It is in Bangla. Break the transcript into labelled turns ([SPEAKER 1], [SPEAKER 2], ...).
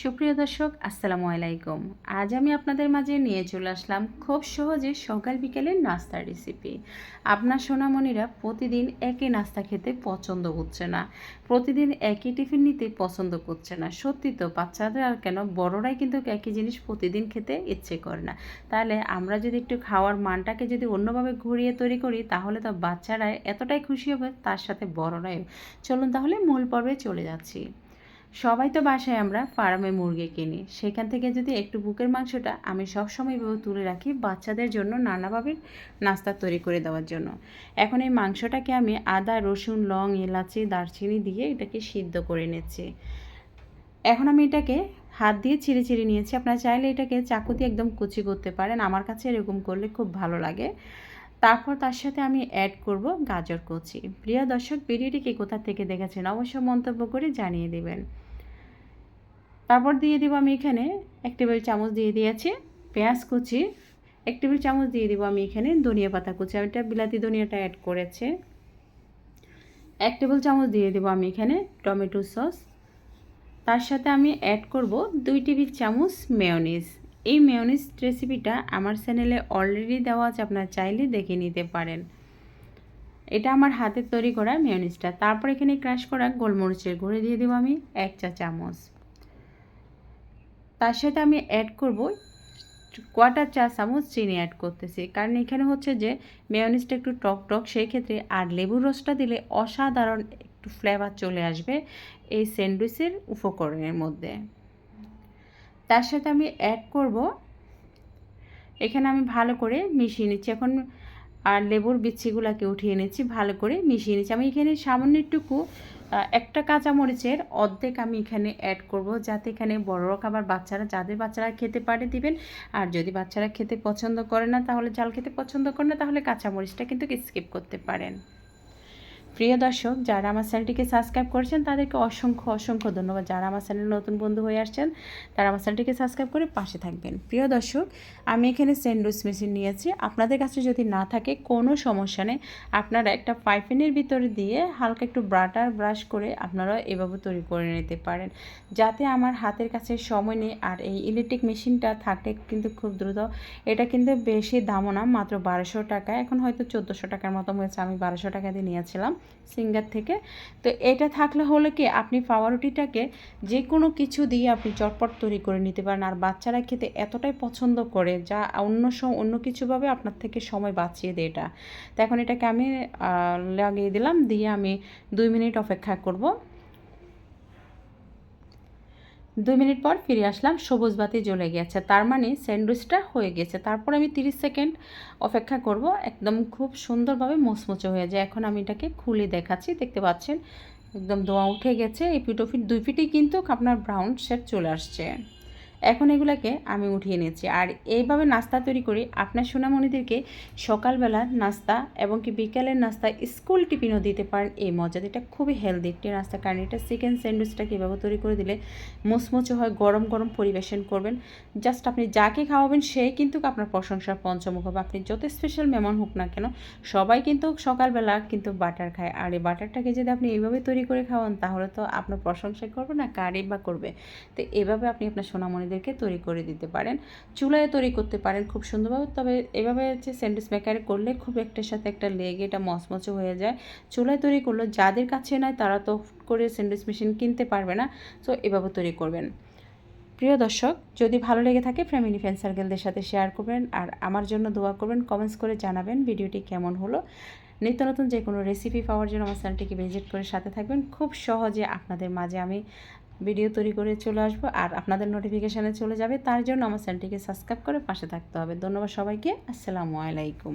[SPEAKER 1] সুপ্রিয় দর্শক, আসসালামু আলাইকুম। আজ আমি আপনাদের মাঝে নিয়ে চলে আসলাম খুব সহজে সকাল বিকেলের নাস্তার রেসিপি আপনার সোনামণিরা প্রতিদিন একই নাস্তা খেতে পছন্দ করছে না। প্রতিদিন একই টিফিন নিতে পছন্দ করছে না। সত্যি তো, বাচ্চাদের আর কেন? বড়রাই কিন্তু একই জিনিস প্রতিদিন খেতে ইচ্ছে করে না। তাহলে আমরা যদি একটু খাওয়ার মানটাকে যদি অন্যভাবে ঘুরিয়ে তৈরি করি, তাহলে তো বাচ্চারাই এতটাই খুশি হবে, তার সাথে বড়রাইও। চলুন তাহলে মূল পর্বে চলে যাচ্ছি। সবাই তো বাসায় আমরা ফার্মে মুরগি কিনি। সেখান থেকে যদি একটু বুকের মাংসটা আমি সবসময় তুলে রাখি বাচ্চাদের জন্য নানাভাবে নাস্তা তৈরি করে দেওয়ার জন্য। এখন এই মাংসটাকে আমি আদা, রসুন, লং, এলাচি, দারচিনি দিয়ে এটাকে সিদ্ধ করে নিচ্ছি। এখন আমি এটাকে হাত দিয়ে ছিঁড়ে ছিঁড়ে নিয়েছি। আপনারা চাইলে এটাকে চাকু দিয়ে একদম কুচি করতে পারেন। আমার কাছে এরকম করলে খুব ভালো লাগে। তারপর তার সাথে আমি অ্যাড করব গাজর কুচি। প্রিয় দর্শক ভিডিওটিকে কোথা থেকে দেখেছেন অবশ্যই মন্তব্য করে জানিয়ে দেবেন। তারপর দিয়ে দেবো আমি এখানে এক টেবিল চামচ দিয়ে দিয়েছি পেঁয়াজ কুচি। এক টেবিল চামচ দিয়ে দেবো আমি এখানে ধনিয়া পাতা কুচি। আমি এটা বিলাতি ধনিয়াটা অ্যাড করেছে। এক টেবিল চামচ দিয়ে দেবো আমি এখানে টমেটো সস। তার সাথে আমি অ্যাড করব দুই টেবিল চামচ মেয়নিজ এই মেয়নিজ রেসিপিটা আমার চ্যানেলে অলরেডি দেওয়া আছে, আপনারা চাইলে দেখে নিতে পারেন। এটা আমার হাতের তৈরি করা মেয়নিজটা তারপর এখানে ক্রাশ করা গোলমরিচের গুঁড়ো দিয়ে দেবো আমি এক চা চামচ। তার সাথে আমি অ্যাড করব কোয়াটার চা চামচ চিনি অ্যাড করতেছি। কারণ এখানে হচ্ছে যে মেয়নিজটা একটু টক টক, সেই ক্ষেত্রে আর লেবুর রসটা দিলে অসাধারণ একটু ফ্লেভার চলে আসবে এই স্যান্ডউইচের উপকরণের মধ্যে। তার সাথে আমি অ্যাড করব। এখানে আমি ভালো করে মিশিয়ে নিচ্ছি। এখন আর লেবুর বিচ্ছিগুলোকে উঠিয়ে নিচ্ছি, ভালো করে মিশিয়ে নিচ্ছি। আমি এখানে সামান্য একটুকু একটা কাঁচামরিচের অর্ধেক আমি এখানে অ্যাড করব, যাতে এখানে বড়রা খাবার বাচ্চারা, যাদের বাচ্চারা খেতে পারে দিবেন। আর যদি বাচ্চারা খেতে পছন্দ করে না, তাহলে জাল খেতে পছন্দ করে না, তাহলে কাঁচামরিচটা কিন্তু স্কিপ করতে পারেন। প্রিয় দর্শক, যারা আমার চ্যানেলটিকে সাবস্ক্রাইব করেছেন, তাদেরকে অসংখ্য অসংখ্য ধন্যবাদ। যারা আমার চ্যানেল নতুন বন্ধু হয়ে আসছেন, তারা আমার চ্যানেলটিকে সাবস্ক্রাইব করে পাশে থাকবেন। প্রিয় দর্শক, আমি এখানে স্যান্ডউইচ মেশিন নিয়েছি। আপনাদের কাছে যদি না থাকে, কোনো সমস্যা নেই। আপনারা একটা পাইপিনের ভিতরে দিয়ে হালকা একটু ব্রাটার ব্রাশ করে আপনারা এভাবে তৈরি করে নিতে পারেন। যাতে আমার হাতের কাছে সময় নেই আর এই ইলেকট্রিক মেশিনটা থাকলে কিন্তু খুব দ্রুত। এটা কিন্তু বেশি দামও না, মাত্র বারোশো টাকা। এখন হয়তো চোদ্দোশো টাকার মতো হয়েছে, আমি বারোশো টাকা দিয়ে নিয়েছিলাম। সিঙ্গার থেকে। তো এটা থাকলে হলে কি, আপনি পাওয়ারুটিটাকে যে কোনো কিছু দিয়ে আপনি চটপট তৈরি করে নিতে পারেন। আর বাচ্চারা খেতে এতটাই পছন্দ করে, যা অন্য অন্য কিছুভাবে আপনার থেকে সময় বাঁচিয়ে দেয় এটা। তো এখন এটাকে আমি লাগিয়ে দিলাম, দিয়ে আমি দুই মিনিট অপেক্ষা করব। দুই মিনিট পর ফিরে আসলাম, সবুজ বাতি জ্বলে গেছে। তার মানে স্যান্ডউইচটা হয়ে গেছে। তারপর আমি 30 সেকেন্ড অপেক্ষা করব। একদম খুব সুন্দরভাবে মচমচে হয়ে যায়। এখন আমি এটাকে খুলে দেখাচ্ছি। দেখতে পাচ্ছেন? একদম দোয়া উঠে গেছে। এই পিটোফিট দুই ফিটেই কিন্তু আপনার ব্রাউন শেড চলে আসছে। এখন এগুলোকে আমি উঠিয়ে নিয়েছি। আর এইভাবে নাস্তা তৈরি করি, আপনার সোনামণিদেরকে সকালবেলার নাস্তা এবং কি বিকেলের নাস্তা স্কুল টিফিনও দিতে পারেন এই মজাদ এটা খুবই হেলদি একটি নাস্তা, কারণ এটা চিকেন স্যান্ডউইচটা কীভাবে তৈরি করে দিলে মুচমুচে হয়, গরম গরম পরিবেশন করবেন। জাস্ট আপনি যাকে খাওয়াবেন সেই কিন্তু আপনার প্রশংসার পঞ্চমুখ হবে। আপনি যত স্পেশাল মেমন হোক না কেন, সবাই কিন্তু সকালবেলা কিন্তু বাটার খায়। আর এই বাটারটাকে যদি আপনি এইভাবে তৈরি করে খাওয়ান, তাহলে তো আপনার প্রশংসা করবে না, কারই বা করবে। তো এভাবে আপনি আপনার সোনামণি আপনাদেরকে তৈরি করে দিতে পারেন। চুলায় তৈরি করতে পারেন খুব সুন্দরভাবে। তবে এভাবে হচ্ছে স্যান্ডউইচ মেকারে করলে খুব একটার সাথে একটা লেগে এটা মচমচে হয়ে যায়। চুলায় তৈরি করলে যাদের কাছে নয় তারা তো করে স্যান্ডউইচ মেশিন কিনতে পারবে না। তো এভাবে তৈরি করবেন। প্রিয় দর্শক, যদি ভালো লেগে থাকে ফ্যামিলি ফ্রেন্ড সার্কেলদের সাথে শেয়ার করবেন আর আমার জন্য দোয়া করবেন, কমেন্টস করে জানাবেন ভিডিওটি কেমন হলো। নিত্য নতুন যে কোনো রেসিপি পাওয়ার জন্য আমার চ্যানেলটিকে ভিজিট করে সাথে থাকবেন। খুব সহজে আপনাদের মাঝে আমি ভিডিও তৈরি করে চলে আসব আর আপনাদের নোটিফিকেশানে চলে যাবে, তার জন্য আমার চ্যানেলটিকে সাবস্ক্রাইব করে পাশে থাকতে হবে। ধন্যবাদ সবাইকে, আসসালামু আলাইকুম।